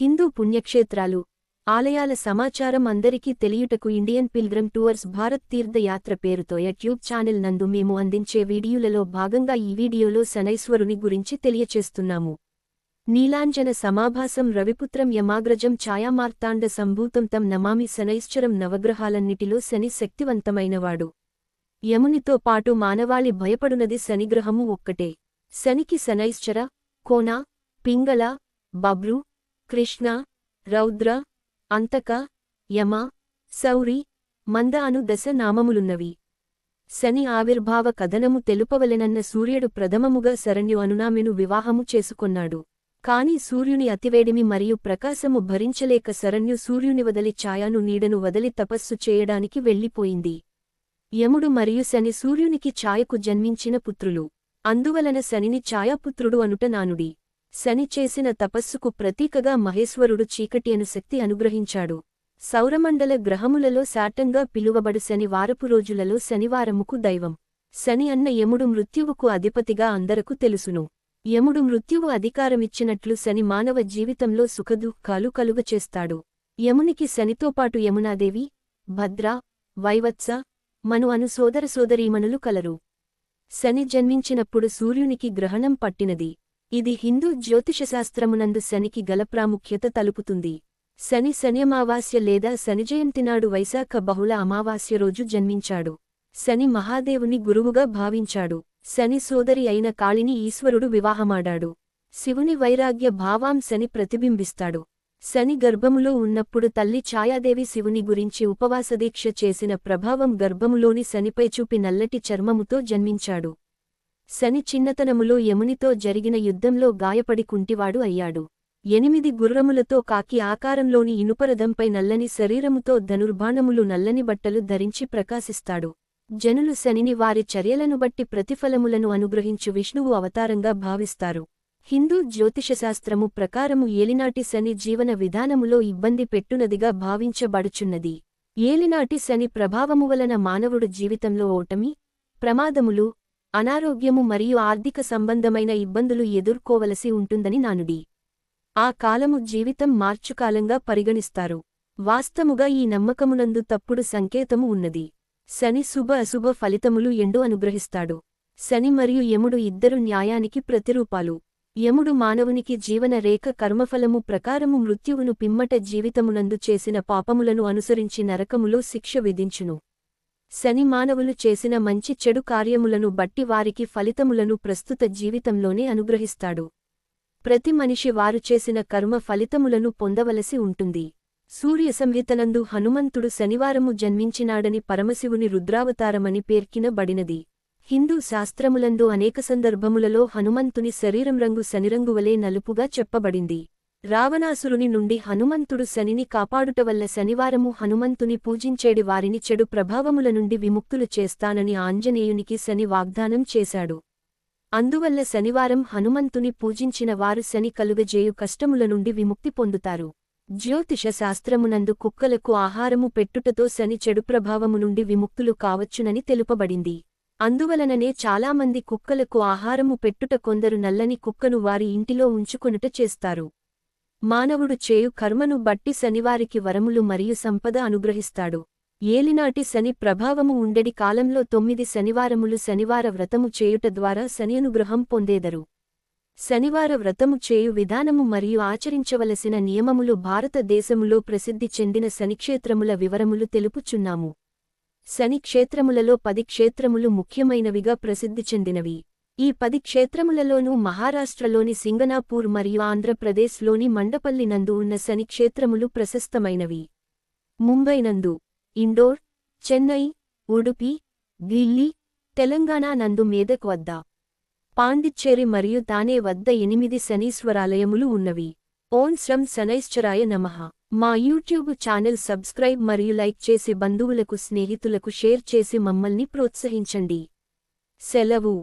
హిందూ పుణ్యక్షేత్రాలు ఆలయాల సమాచారం అందరికీ తెలియుటకు ఇండియన్ పిల్గ్రమ్ టూర్స్ భారత్ తీర్థయాత్ర పేరుతో యూట్యూబ్ ఛానల్ నందు మేము అందించే వీడియోలలో భాగంగా ఈ వీడియోలో శనైశ్వరుని గురించి తెలియచేస్తున్నాము. నీలాంజన సమాభాసం రవిపుత్రం యమాగ్రజం ఛాయామార్తాండ సంభూతం తం నమామి శనైశ్వరం నవగ్రహాలన్నిటిలో శని శక్తివంతమైనవాడు. యమునితో పాటు మానవాళి భయపడునది శనిగ్రహము ఒక్కటే. శనికి శనైశ్చర కోన పింగళ బబ్రు కృష్ణ రౌద్ర అంతక యమ సౌరి మంద అను దశ నామములున్నవి. శని ఆవిర్భావ కథనము తెలుపవలెనన్న సూర్యుడు ప్రథమముగా శరణ్యు అనునామెను వివాహము చేసుకొన్నాడు. కాని సూర్యుని అతివేడిమి మరియు ప్రకాశము భరించలేక శరణ్యు సూర్యుని వదలి ఛాయాను నీడను వదలి తపస్సు చేయడానికి వెళ్ళిపోయింది. యముడు మరియు శని సూర్యునికి ఛాయకు జన్మించిన పుత్రులు. అందువలన శనిని ఛాయాపుత్రుడు అనుట నానుడి. శని చేసిన తపస్సుకు ప్రతీకగా మహేశ్వరుడు చీకటి అను శక్తి అనుగ్రహించాడు. సౌరమండల గ్రహములలో శాటంగా పిలువబడు శని వారపు రోజులలో శనివారముకు దైవం. శని అన్న యముడు మృత్యువుకు అధిపతిగా అందరకు తెలుసును. యముడు మృత్యువు అధికారమిచ్చినట్లు శని మానవ జీవితంలో సుఖదుఃఖాలు కలుగచేస్తాడు యమునికి శనితోపాటు యమునాదేవి భద్ర వైవత్స మను అను సోదర సోదరీమణులు కలరు. శని జన్మించినప్పుడు సూర్యునికి గ్రహణం పట్టినది. ఇది హిందూ జ్యోతిషశాస్త్రమునందు శనికి గల ప్రాముఖ్యత తలుపుతుంది. శని శనియమావాస్య లేదా శనిజయంతినాడు వైశాఖ బహుళ అమావాస్య రోజు జన్మించాడు. శని మహాదేవుని గురువుగా భావించాడు. శని సోదరి అయిన కాళిని ఈశ్వరుడు వివాహమాడాడు. శివుని వైరాగ్య భావాం శని ప్రతిబింబిస్తాడు. శని గర్భములో ఉన్నప్పుడు తల్లి ఛాయాదేవి శివుని గురించి ఉపవాసదీక్ష చేసిన ప్రభావం గర్భములోని శనిపై చూపి నల్లటి చర్మముతో జన్మించాడు. శని చిన్నతనములో యమునితో జరిగిన యుద్ధంలో గాయపడి కుంటివాడు అయ్యాడు. ఎనిమిది గుర్రములతో కాకి ఆకారంలోని ఇనుపరథంపై నల్లని శరీరముతో ధనుర్బాణములు నల్లని బట్టలు ధరించి ప్రకాశిస్తాడు. జనులు శనిని వారి చర్యలను బట్టి ప్రతిఫలములను అనుగ్రహించు విష్ణువు అవతారంగా భావిస్తారు. హిందూ జ్యోతిషశాస్త్రము ప్రకారము ఏలినాటి శని జీవన విధానములో ఇబ్బంది పెట్టునదిగా భావించబడుచున్నది. ఏలినాటి శని ప్రభావము వలన మానవుడు జీవితంలో ఓటమి ప్రమాదములు అనారోగ్యము మరియు ఆర్థిక సంబంధమైన ఇబ్బందులు ఎదుర్కోవలసి ఉంటుందని నానుడి. ఆ కాలము జీవితం మార్చుకాలంగా పరిగణిస్తారు. వాస్తముగా ఈ నమ్మకమునందు తప్పుడు సంకేతము ఉన్నది. శని శుభ అశుభ ఫలితములు ఎండు అనుగ్రహిస్తాడు. శని మరియు యముడు ఇద్దరు న్యాయానికి ప్రతిరూపాలు. యముడు మానవునికి జీవన రేఖ కర్మఫలము ప్రకారము మృత్యువును పిమ్మట జీవితమునందు చేసిన పాపములను అనుసరించి నరకములో శిక్ష విధించును. శని మానవులు చేసిన మంచి చెడు కార్యములను బట్టి వారికి ఫలితములను ప్రస్తుత జీవితంలోనే అనుగ్రహిస్తాడు. ప్రతి మనిషి వారు చేసిన కర్మ ఫలితములను పొందవలసి ఉంటుంది. సూర్య సంహితనందు హనుమంతుడు శనివారము జన్మించినాడని పరమశివుని రుద్రావతారమని పేర్కినబడినది. హిందూ శాస్త్రములందు అనేక సందర్భములలో హనుమంతుని శరీరం రంగు శనిరంగువలే నలుపుగా చెప్పబడింది. రావణాసురుని నుండి హనుమంతుడు శనిని కాపాడుటవల్ల శనివారము హనుమంతుని పూజించేడి వారిని చెడు ప్రభావముల నుండి విముక్తులు చేస్తానని ఆంజనేయునికి శని వాగ్దానం చేశాడు. అందువల్ల శనివారం హనుమంతుని పూజించిన వారు శని కలుగజేయు కష్టముల నుండి విముక్తి పొందుతారు. జ్యోతిష శాస్త్రమునందు కుక్కలకు ఆహారము పెట్టుటతో శని చెడు ప్రభావము నుండి విముక్తులు కావచ్చునని తెలుపబడింది. అందువలననే చాలామంది కుక్కలకు ఆహారము పెట్టుట కొందరు నల్లని కుక్కను వారి ఇంటిలో ఉంచుకొనుట చేస్తారు. మానవుడు చేయు కర్మను బట్టి శనివారికి వరములు మరియు సంపద అనుగ్రహిస్తాడు. ఏలినాటి శని ప్రభావము ఉండెడి కాలంలో తొమ్మిది శనివారములు శనివార వ్రతము చేయుట ద్వారా శని అనుగ్రహం పొందేదరు. శనివార వ్రతము చేయు విధానము మరియు ఆచరించవలసిన నియమములు భారతదేశములో ప్రసిద్ధి చెందిన శనిక్షేత్రముల వివరములు తెలుపుచున్నాము. శనిక్షేత్రములలో పది క్షేత్రములు ముఖ్యమైనవిగా ప్రసిద్ధి చెందినవి. ఈ పది క్షేత్రములలోనూ మహారాష్ట్రలోని సింగనాపూర్ మరియు ఆంధ్రప్రదేశ్లోని మండపల్లి నందు ఉన్న శని క్షేత్రములు ప్రశస్తమైనవి. ముంబై నందు ఇండోర్ చెన్నై ఉడుపి ఢిల్లీ తెలంగాణ నందు మేదక్ వద్ద పాండిచ్చేరి మరియు తానే వద్ద ఎనిమిది శనీశ్వరాలయములు ఉన్నవి. ఓం శ్రం శనైశ్చరాయ నమః. మా యూట్యూబ్ ఛానల్ సబ్స్క్రైబ్ మరియు లైక్ చేసి బంధువులకు స్నేహితులకు షేర్ చేసి మమ్మల్ని ప్రోత్సహించండి. సెలవు.